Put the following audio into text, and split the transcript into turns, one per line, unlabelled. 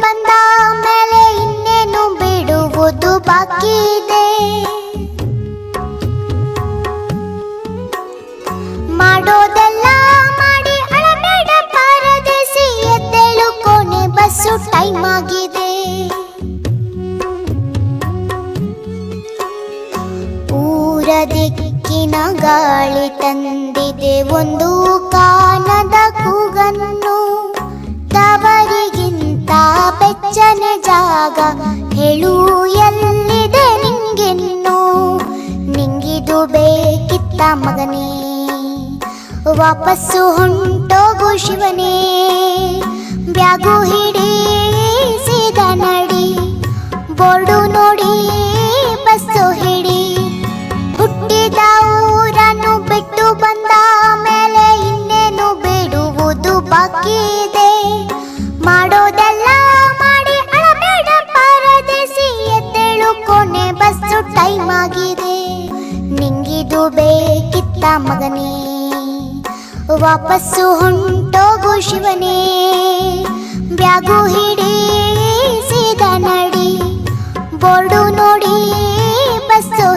ಬಂದ ಮೇಲೆ ಇನ್ನೇನು ಬಿಡುವುದು ಬಾಕಿ ಇದೆ? ಮಾಡೋದೆಲ್ಲ ಮಾಡಿ ಅಳಬೇಡ ಪರದೇಸಿ ಎದ್ದೇಳು ಕೊನೆ ಬಸ್ಸು ಟೈಮ್ ಆಗಿದೆ. ಊರ ದಿಕ್ಕಿನ ಗಾಳಿ ತಂದಿದೆ ಒಂದು ಕಾನದ ಜಾಗ ಹೇಳು, ಎಲ್ಲಿದೆ ನಿಂಗೆನ್ನು? ನಿಂಗಿದು ಬೇಕಿತ್ತ ಮಗನೇ, ವಾಪಸ್ಸು ಹೊಂಟೋಗು ಶಿವನೇ. ಬ್ಯಾಗು ಹಿಡಿ ಸೀದ ನಡಿ, ಬೋರ್ಡು ನೋಡಿ ಬಸ್ಸು ಹಿಡಿ. ಹುಟ್ಟಿದ ಊರನ್ನು ಬಿಟ್ಟು ಬಂದ ಮೇಲೆ ಇನ್ನೇನು ಬಿಡುವುದು ಬಾಕಿ ಕೋಣೆ ಬಸ್ಸು ಟೈಮ್ ಆಗಿದೆ. ನಿಂಗಿದು ಬೇಕಿತ್ತ ಮಗನೇ. ವಾಪಸ್ಸು ಹೊಂಟೋಗು ಶಿವನೇ. ಬ್ಯಾಗು ಹಿಡಿ ಸೀದ ನಡಿ. ಬೋರ್ಡು ನೋಡಿ ಬಸ್ಸು